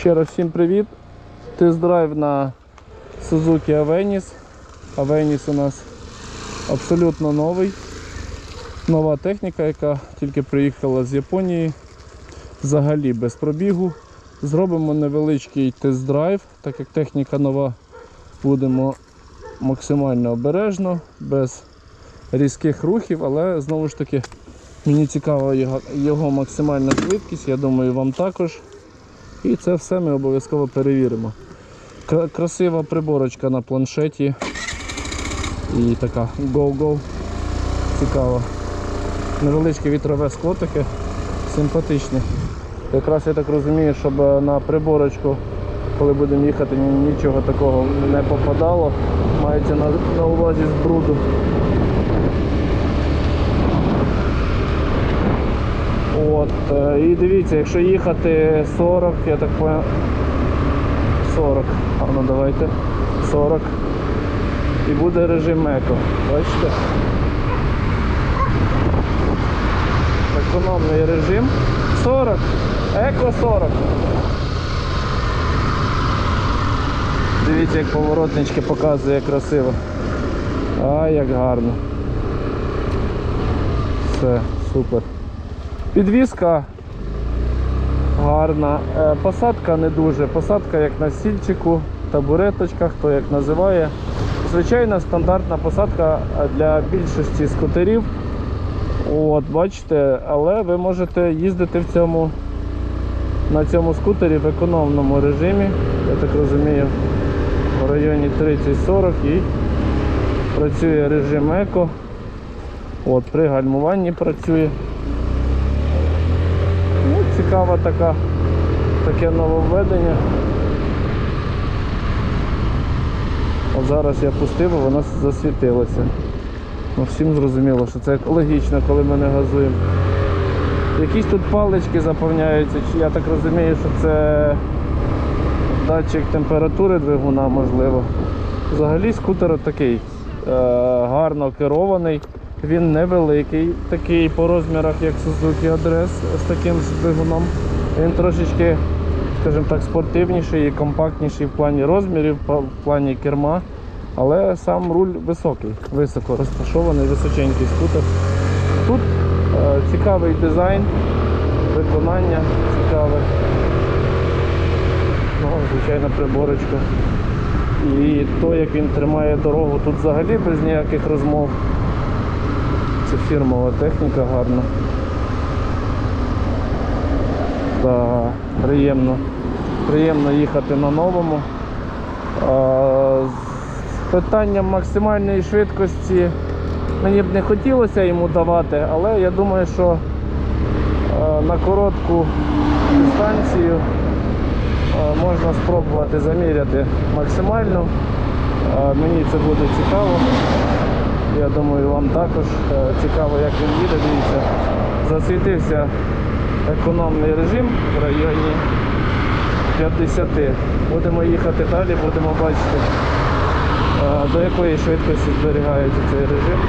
Ще раз всім привіт. Тест-драйв на Suzuki Avensis. Avensis у нас абсолютно новий. Нова техніка, яка тільки приїхала з Японії. Взагалі без пробігу. Зробимо невеличкий тест-драйв, так як техніка нова, будемо максимально обережно, без різких рухів, але знову ж таки мені цікава його, його максимальна швидкість, я думаю, вам також. І це все ми обов'язково перевіримо. Красива приборочка на планшеті. І така go-go. Цікаво. Невеличке вітрове скло таке, симпатичне. Якраз я так розумію, щоб на приборочку, коли будемо їхати, нічого такого не попадало. Мається на, увазі з. От, е, і дивіться, якщо їхати 40, я так понял. 40. А ну давайте. 40. І буде режим еко. Бачите? Економний режим. 40. Еко 40. Дивіться, як поворотнички показує красиво. А, як гарно. Все, супер. Підвізка гарна. Е, Посадка не дуже. Посадка як на стільчику, табуреточка, хто як називає. Звичайна стандартна посадка е, для більшості скутерів. От, бачите, але ви можете їздити в цьому, на цьому скутері в економному режимі, я так розумію, в районі 30-40 і працює режим еко. От, при гальмуванні працює. Така, таке нововведення. От зараз я пустив, і воно засвітилося. Ну, всім зрозуміло, що це екологічно, коли ми не газуємо. Якісь тут палички заповняються, я так розумію, що це датчик температури двигуна, можливо. Взагалі скутер такий е, гарно керований. Він невеликий, такий по розмірах, як Suzuki Address з таким двигуном. Він трошечки, скажімо так, спортивніший і компактніший в плані розмірів, в плані керма. Але сам руль високий, високо розташований, височенький скутер. Тут е, цікавий дизайн, виконання цікаве. Ну, звичайно, приборочка. І то, як він тримає дорогу, тут взагалі без ніяких розмов. Це фірмова техніка гарна. Да, приємно. Приємно їхати на новому. А, з питанням максимальної швидкості мені б не хотілося йому давати, але я думаю, що на коротку дистанцію можна спробувати заміряти максимально. Мені це буде цікаво. Я думаю, вам також е, цікаво, як він їде. Дивіться, засвітився економний режим в районі 50. Будемо їхати далі, будемо бачити, е, до якої швидкості зберігається цей режим.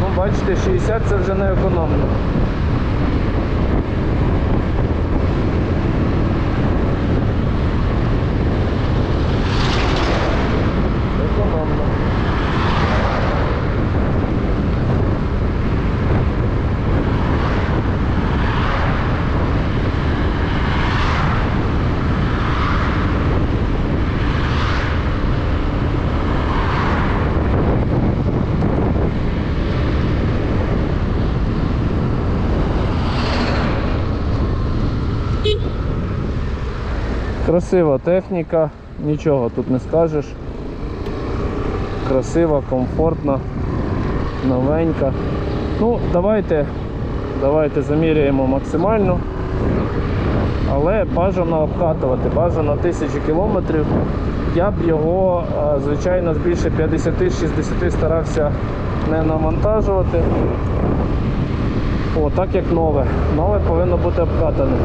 Ну, бачите, 60 це вже не економно. Економно. Красива техніка, нічого тут не скажеш. Красива, комфортна, новенька. Ну, давайте, давайте заміряємо максимально. Але бажано обкатувати, бажано тисячу кілометрів. Я б його, е, звичайно, більше 50-60 старався не навантажувати. О, так як нове. Нове повинно бути обкатане.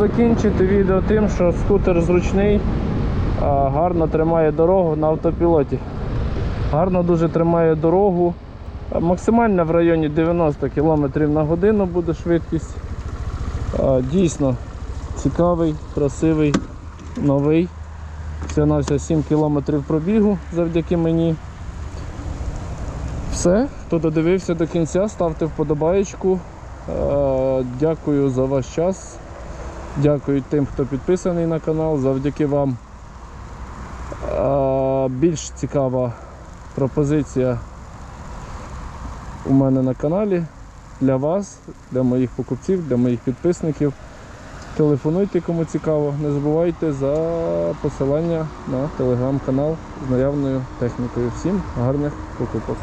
Закінчити відео тим, що скутер зручний, гарно тримає дорогу на автопілоті. Гарно дуже тримає дорогу. А, Максимально в районі 90 км на годину буде швидкість. Дійсно цікавий, красивий, новий. Це на все 7 км пробігу завдяки мені. Все, хто додивився до кінця, ставте вподобаєчку. Е, Дякую за ваш час. Дякую тим, хто підписаний на канал. Завдяки вам більш цікава пропозиція у мене на каналі для вас, для моїх покупців, для моїх підписників. Телефонуйте, кому цікаво. Не забувайте за посилання на телеграм-канал з наявною технікою. Всім гарних покупок.